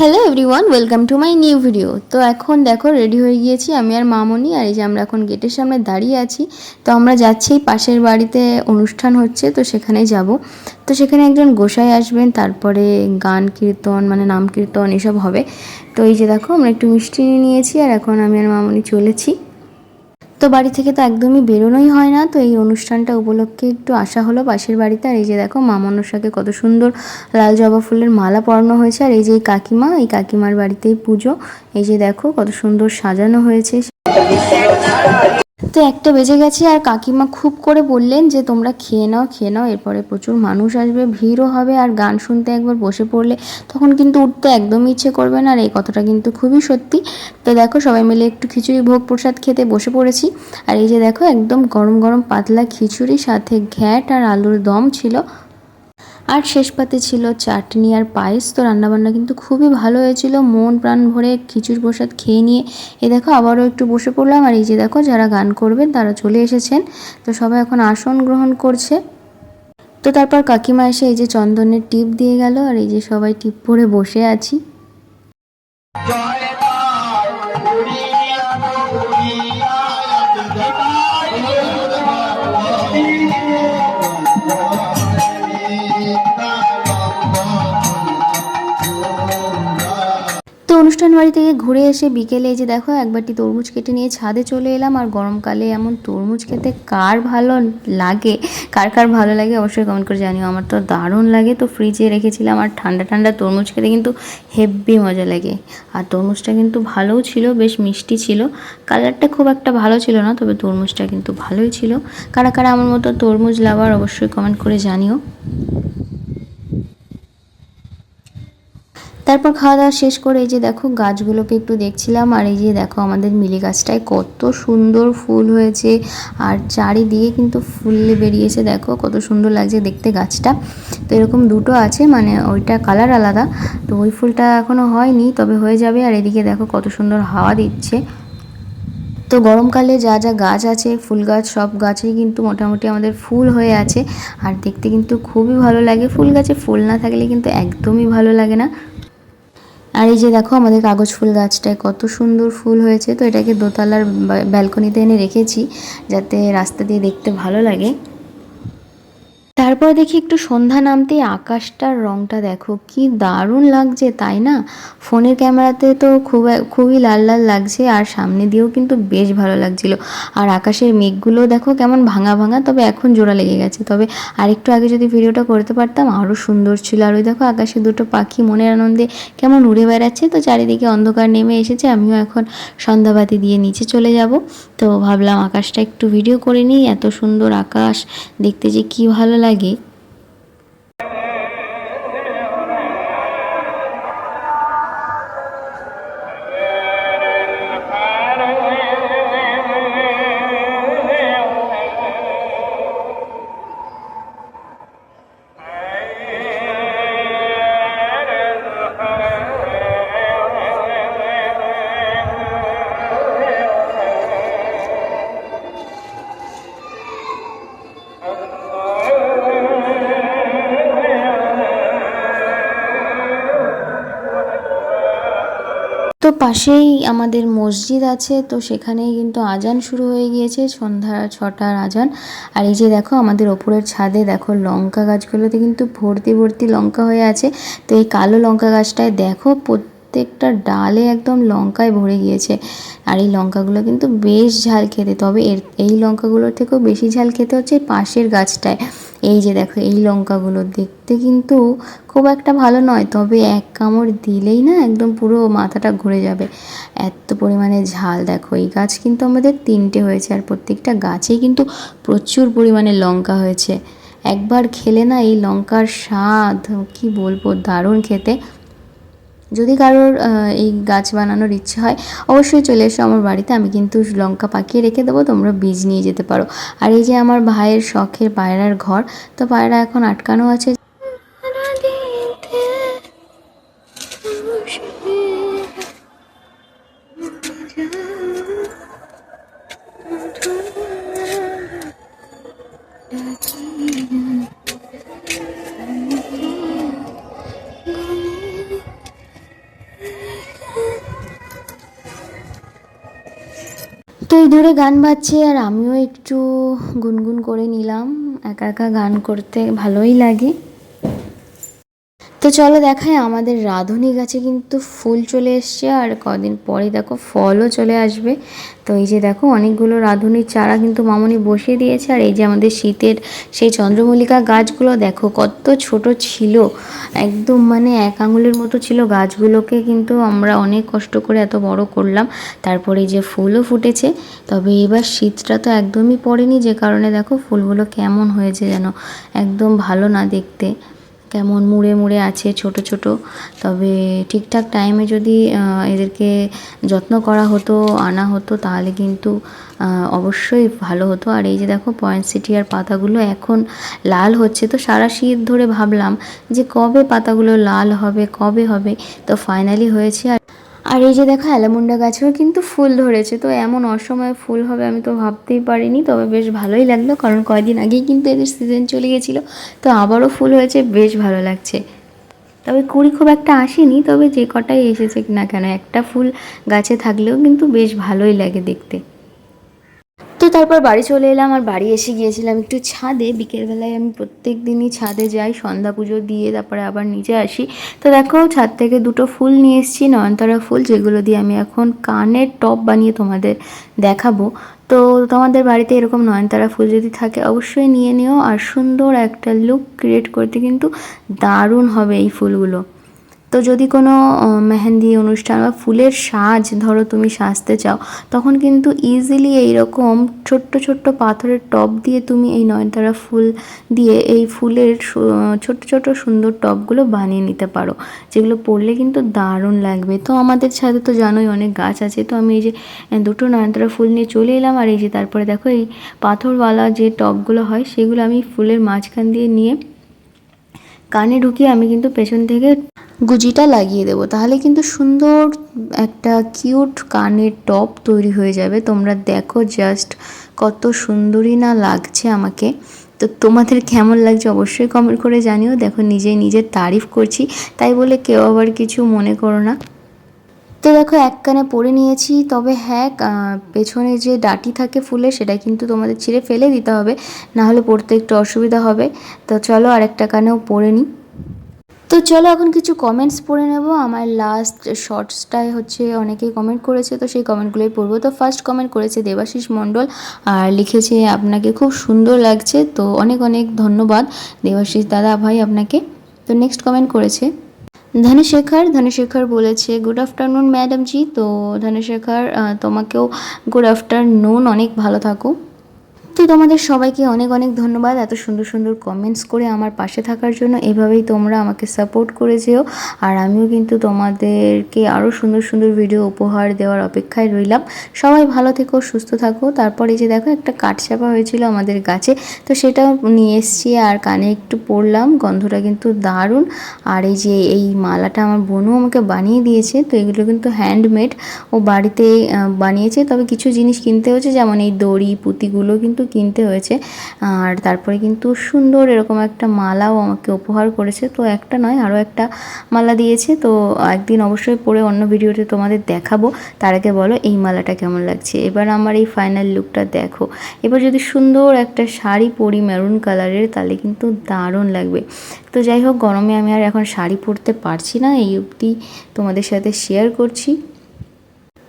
Hello everyone welcome to my new video তো এখন দেখো রেডি হয়ে গিয়েছি আমি আর মামনি, আর এই যে আমরা এখন গেটের সামনে দাঁড়িয়ে আছি। তো আমরা যাচ্ছি, পাশের বাড়িতে অনুষ্ঠান হচ্ছে, তো সেখানে যাব। তো সেখানে একজন গোসাই আসবেন, তারপরে গান কীর্তন মানে নাম কীর্তন, এসব হবে। তো এই যে দেখো, আমরা একটু মিষ্টি নিয়ে নিয়েছি, আর এখন আমি আর মামনি চলেছি। তো বাড়ি থেকে তো একদমই বেরোনোই হয় না। তো এই অনুষ্ঠানটা উপলক্ষে একটু আসা হলো পাশের বাড়িতে। আর এই যে দেখো মামনসাকে কত সুন্দর লাল জবা ফুলের মালা পরানো হয়েছে। আর এই যে কাকিমা, এই কাকিমার বাড়িতেই পুজো। এই যে দেখো, কত সুন্দর সাজানো হয়েছে। তো একটা বেজে গেছে আর কাকিমা খুব করে বললেন যে, তোমরা খেয়ে নাও খেয়ে নাও, এরপরে প্রচুর মানুষ আসবে, ভিড়ও হবে। আর গান শুনতে একবার বসে পড়লে তখন কিন্তু উঠতে একদমই ইচ্ছে করবে না। আর এই কথাটা কিন্তু খুবই সত্যি। তো দেখো, সবাই মিলে একটু খিচুড়ি ভোগ প্রসাদ খেতে বসে পড়েছি। আর এই যে দেখো, একদম গরম গরম পাতলা খিচুড়ি সাথে ঘ্যাট আর আলুর দম ছিল। আর শেষ পাতে ছিল চাটনি আর পায়েস। তো রান্নাবান্না কিন্তু খুবই ভালো হয়েছিল। মন প্রাণ ভরে খিচুড়ি প্রসাদ খেয়ে নিয়ে এ দেখো আবারও একটু বসে পড়লাম। আর এই যে দেখো যারা গান করবেন তারা চলে এসেছেন। তো সবাই এখন আসন গ্রহণ করছে। তো তারপর কাকিমা এসে এই যে চন্দনের টিপ দিয়ে গেল। আর এই যে সবাই টিপ পরে বসে আছি। বাড়ি থেকে ঘুরে এসে বিকেলে এই যে দেখো একবারটি তরমুজ কেটে নিয়ে ছাদে চলে এলাম আর গরমকালে এমন তরমুজ খেতে কার ভালো লাগে? কার কার ভালো লাগে অবশ্যই কমেন্ট করে জানিও। আমার তো দারুণ লাগে। তো ফ্রিজে রেখেছিলাম আর ঠান্ডা ঠান্ডা তরমুজ খেতে কিন্তু হেভি মজা লাগে। আর তরমুজটা কিন্তু ভালোও ছিল, বেশ মিষ্টি ছিল। কালারটা খুব একটা ভালো ছিল না, তবে তরমুজটা কিন্তু ভালোই ছিল। কারা কারা আমার মতো তরমুজ লাভার অবশ্যই কমেন্ট করে জানিও। তারপর খাওয়া দাওয়া শেষ করে এই যে দেখো গাছগুলোকে একটু দেখছিলাম, আর এই যে দেখো আমাদের মিলি গাছটায় কত সুন্দর ফুল হয়েছে, আর চারিদিকে কিন্তু ফুলে বেরিয়েছে, দেখো কত সুন্দর লাগছে দেখতে গাছটা। তো এরকম দুটো আছে মানে ওইটা কালার আলাদা, তো ওই ফুলটা এখনও হয়নি, তবে হয়ে যাবে, আর এদিকে দেখো কত সুন্দর হাওয়া দিচ্ছে। তো গরমকালে যা যা গাছ আছে, ফুল গাছ, সব গাছেই কিন্তু মোটামুটি আমাদের ফুল হয়ে আছে, আর দেখতে কিন্তু খুবই ভালো লাগে, ফুল গাছে ফুল না থাকলে কিন্তু একদমই ভালো লাগে না। আর এই যে দেখো আমাদের কাগজ ফুল গাছটায় কত সুন্দর ফুল হয়েছে, তো এটাকে দোতলার ব্যালকনিতে এনে রেখেছি, যাতে রাস্তা দিয়ে দেখতে ভালো লাগে। তারপর দেখি একটু সন্ধ্যা নামতে আকাশটার রংটা দেখো, কি দারুণ লাগছে, তাই না? ফোনের ক্যামেরাতে তো খুব খুবই লাল লাল লাগছে আর সামনে দিয়েও কিন্তু বেশ ভালো লাগছিল। আর আকাশের মেঘগুলো দেখো কেমন ভাঙা ভাঙা, তবে এখন জোড়া লেগে গেছে। তবে আরেকটু আগে যদি ভিডিওটা করতে পারতাম আরও সুন্দর ছিল। আর ওই দেখো আকাশে দুটো পাখি মনের আনন্দে কেমন উড়ে বেড়াচ্ছে। তো চারিদিকে অন্ধকার নেমে এসেছে, আমিও এখন সন্ধ্যাবাতি দিয়ে নিচে চলে যাব। তো ভাবলাম আকাশটা একটু ভিডিও করে নিই, এত সুন্দর আকাশ, দেখতে যে কি ভালো লাগে তো পাশেই আমাদের মসজিদ আছে, তো সেখানেই কিন্তু আজান শুরু হয়ে গিয়েছে, সন্ধ্যা ছটার আজান। আর এই যে দেখো, আমাদের ওপরের ছাদে দেখো লঙ্কা গাছগুলোতে কিন্তু ভর্তি ভর্তি লঙ্কা হয়ে আছে। তো এই কালো লঙ্কা গাছটায় দেখো প্রত্যেকটা ডালে একদম লঙ্কায় ভরে গিয়েছে। আর এই লঙ্কাগুলো কিন্তু বেশ ঝাল খেতে। তবে এর, এই লঙ্কাগুলোর থেকেও বেশি ঝাল খেতে হচ্ছে পাশের গাছটায়। এই যে দেখো, এই লঙ্কাগুলো দেখতে কিন্তু খুব একটা ভালো নয়, তবে এক কামড় দিলেই না একদম পুরো মাথাটা ঘুরে যাবে। এত পরিমাণে ঝাল দেখো, এই গাছ কিন্তু আমাদের তিনটে হয়েছে আর প্রত্যেকটা গাছেই কিন্তু প্রচুর পরিমাণে লঙ্কা হয়েছে। একবার খেলে না এই লঙ্কার স্বাদ, কি বলব, দারুণ খেতে। যদি কারোর এই গাছ বানানোর ইচ্ছে হয়, অবশ্যই চলে এসো আমার বাড়িতে। আমি কিন্তু লঙ্কা পাকিয়ে রেখে দেবো, তোমরা বীজ নিয়ে যেতে পারো। আর এই যে আমার ভাইয়ের শখের পায়রার ঘর, তো পায়রা এখন আটকানো আছে ধরে গান বাজছে আর আমিও একটু গুনগুন করে নিলাম। একা একা গান করতে ভালোই লাগে। তো চলো দেখায় আমাদের রাঁধুনি গাছে কিন্তু ফুল চলে এসছে আর কদিন পরে দেখো ফলও চলে আসবে। তো এই যে দেখো অনেকগুলো রাঁধুনির চারা কিন্তু মামনি বসিয়ে দিয়েছে আর এই যে আমাদের শীতের সেই চন্দ্রমল্লিকা গাছগুলো দেখো কত ছোট ছিল, একদম মানে এক আঙুলের মতো ছিল। গাছগুলোকে কিন্তু আমরা অনেক কষ্ট করে এত বড় করলাম, তারপরে যে ফুলও ফুটেছে। তবে এবার শীতটা তো একদমই পড়েনি, যে কারণে দেখো ফুলগুলো কেমন হয়েছে যেন, একদম ভালো না দেখতে। কেমন মুড়ে মুড়ে আছে, ছোট ছোট। তবে ঠিকঠাক টাইমে যদি এদেরকে যত্ন করা হতো, আনা হতো, তাহলে কিন্তু অবশ্যই ভালো হতো। আর এই যে দেখো পয়েন্ট সিটি আর পাতাগুলো এখন লাল হচ্ছে। তো সারা শীত ধরে ভাবলাম যে কবে পাতাগুলো লাল হবে, কবে হবে? তো ফাইনালি হয়েছে আর আর এই যে দেখো অ্যালামুন্ডা গাছেও কিন্তু ফুল ধরেছে, তো এমন অসময়ে ফুল হবে আমি তো ভাবতেই পারিনি, তবে বেশ ভালোই লাগল, কারণ কয়দিন আগেই কিন্তু এদের সিজন চলে গেছিল, তো আবারও ফুল হয়েছে, বেশ ভালো লাগছে। তবে কুড়ি খুব একটা আসেনি, তবে যে কটাই এসেছে না কেন, একটা ফুল গাছে থাকলেও কিন্তু বেশ ভালোই লাগে দেখতে। তারপর বাড়ি চলে এলাম, আর বাড়ি এসে গিয়েছিলাম একটু ছাদে। বিকেলবেলায় আমি প্রত্যেক দিনই ছাদে যাই, সন্ধ্যা পুজো দিয়ে তারপরে আবার নিচে আসি। তো দেখো, ছাদ থেকে দুটো ফুল নিয়ে এসেছি, নয়নতারা ফুল, যেগুলো দিয়ে আমি এখন কানের টপ বানিয়ে তোমাদের দেখাবো। তো তোমাদের বাড়িতে এরকম নয়নতারা ফুল যদি থাকে, অবশ্যই নিয়ে নিও, আর সুন্দর একটা লুক ক্রিয়েট করতে কিন্তু দারুণ হবে এই ফুলগুলো। তো যদি কোনো মেহেন্দি অনুষ্ঠান বা ফুলের সাজ ধরো তুমি সাজতে চাও, তখন কিন্তু ইজিলি এইরকম ছোট্ট ছোট্ট পাথরের টব দিয়ে তুমি এই নয়নতারা ফুল দিয়ে এই ফুলের ছোট্ট ছোট্ট সুন্দর টবগুলো বানিয়ে নিতে পারো, যেগুলো পরলে কিন্তু দারুণ লাগবে। তো আমাদের ছাদে তো জানোই অনেক গাছ আছে, তো আমি এই যে দুটো নয়নতারা ফুল নিয়ে চলে এলাম, আর এই যে তারপরে দেখো এই পাথরওয়ালা যে টবগুলো হয়, সেগুলো আমি ফুলের মাঝখান দিয়ে নিয়ে কানে ঢুকিয়ে আমি কিন্তু পেছন থেকে গুজিটা লাগিয়ে দেবো। তাহলে কিন্তু সুন্দর একটা কিউট কানের টপ তৈরি হয়ে যাবে। তোমরা দেখো জাস্ট কত সুন্দরী না লাগছে আমাকে। তো তোমাদের কেমন লাগছে অবশ্যই কমেন্ট করে জানিও। দেখো নিজে নিজের তারিফ করছি। তাই বলে কেউ আবার কিছু মনে করো না। তো দেখো, এক কানে পরে নিয়েছি। তবে হ্যাঁ পেছনে যে ডাটি থাকে ফুলে, সেটা কিন্তু তোমাদের ছিঁড়ে ফেলে দিতে হবে। না হলে পড়তে একটু অসুবিধা হবে। তো চলো আরেকটা কানেও পরে নিই। তো চলো এখন কিছু কমেন্টস পড়ে নেব। আমার লাস্ট শর্টসটায় হচ্ছে অনেকেই কমেন্ট করেছে, তো সেই কমেন্টগুলোই পড়ব। তো ফার্স্ট কমেন্ট করেছে দেবাশিস মণ্ডল, আর লিখেছে, আপনাকে খুব সুন্দর লাগছে। তো অনেক অনেক ধন্যবাদ দেবাশিস দাদা ভাই আপনাকে। তো নেক্সট কমেন্ট করেছে ধনশেখর ধনশেখর বলেছে গুড আফটারনুন ম্যাডাম জি তো ধনশেখর তোমাকেও গুড আফটারনুন অনেক ভালো থাকো তো তোমাদের সবাইকে অনেক অনেক ধন্যবাদ এত সুন্দর সুন্দর কমেন্টস করে আমার পাশে থাকার জন্য। এভাবেই তোমরা আমাকে সাপোর্ট করে যেও। আর আমিও কিন্তু তোমাদেরকে আরও সুন্দর সুন্দর ভিডিও উপহার দেওয়ার অপেক্ষায় রইলাম। সবাই ভালো থেকো, সুস্থ থাকো। তারপরে যে দেখো একটা কাঠচাপা হয়েছিল আমাদের গাছে। তো সেটাও নিয়ে এসছি আর কানে একটু পরলাম গন্ধটা কিন্তু দারুণ। আর এই যে এই মালাটা আমার বোনও আমাকে বানিয়ে দিয়েছে, তো এগুলো কিন্তু হ্যান্ডমেড ও বাড়িতে বানিয়েছে। তবে কিছু জিনিস কিনতে হয়েছে, যেমন এই দড়ি, পুঁতিগুলো কিন্তু কিনতে হয়েছে। আর তারপরে কিন্তু সুন্দর এরকম একটা মালাও আমাকে উপহার করেছে। তো একটা নয়, আরও একটা মালা দিয়েছে। তো একদিন অবশ্যই পরে অন্য ভিডিওতে তোমাদের দেখাবো। তার আগে বলো, এই মালাটা কেমন লাগছে? এবার আমার এই ফাইনাল লুকটা দেখো। এবার যদি সুন্দর একটা শাড়ি পরি মেরুন কালারের তাহলে কিন্তু দারুণ লাগবে। তো যাই হোক, গরমে আমি আর এখন শাড়ি পরতে পারছি না। এই অবধি তোমাদের সাথে শেয়ার করছি।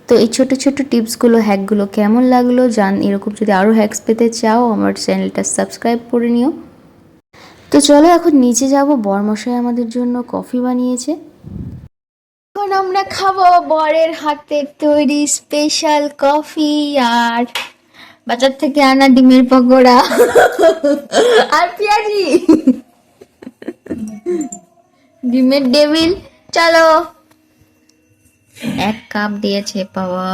তো এই ছোট ছোট টিপসগুলো হ্যাকগুলো কেমন লাগল জান, এরকম যদি আরও হ্যাকস পেতে চাও, আমার চ্যানেলটা সাবস্ক্রাইব করে নিও। তো চলো এখন নিচে যাব বরমশাই আমাদের জন্য কফি বানিয়েছে। এখন আমরা খাব বরের হাতের তৈরি স্পেশাল কফি আর বাজার থেকে আনা ডিমের পকোড়া। আর পেঁয়াজি। ডিমের ডেভিল চলো। এক কাপ দিয়েছে বাবা।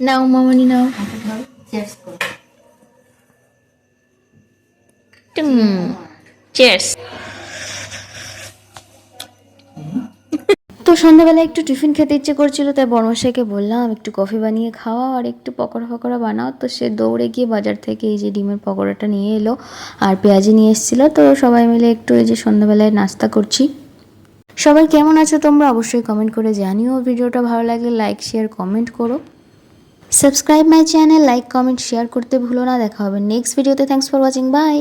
নাও মামনি নাও। চেয়ার্স তো সন্ধ্যাবেলা একটু টিফিন খেতে ইচ্ছে করছিল তাই বর্মশাইকে বললাম একটু কফি বানিয়ে খাওয়া আর একটু পকোড়া ফকোড়া বানাও। তো সে দৌড়ে গিয়ে বাজার থেকে এই যে ডিমের পকোড়াটা নিয়ে এলো আর পেঁয়াজি নিয়ে এসেছিল। তো সবাই মিলে একটু এই যে সন্ধ্যাবেলায় নাস্তা করছি। সবাই কেমন আছো তোমরা? অবশ্যই কমেন্ট করে জানিও। ভিডিওটা ভালো লাগলে লাইক শেয়ার কমেন্ট করো। Subscribe my channel like comment share করতে ভুলো না। দেখা হবে নেক্সট ভিডিওতে থ্যাংকস ফর ওয়াচিং বাই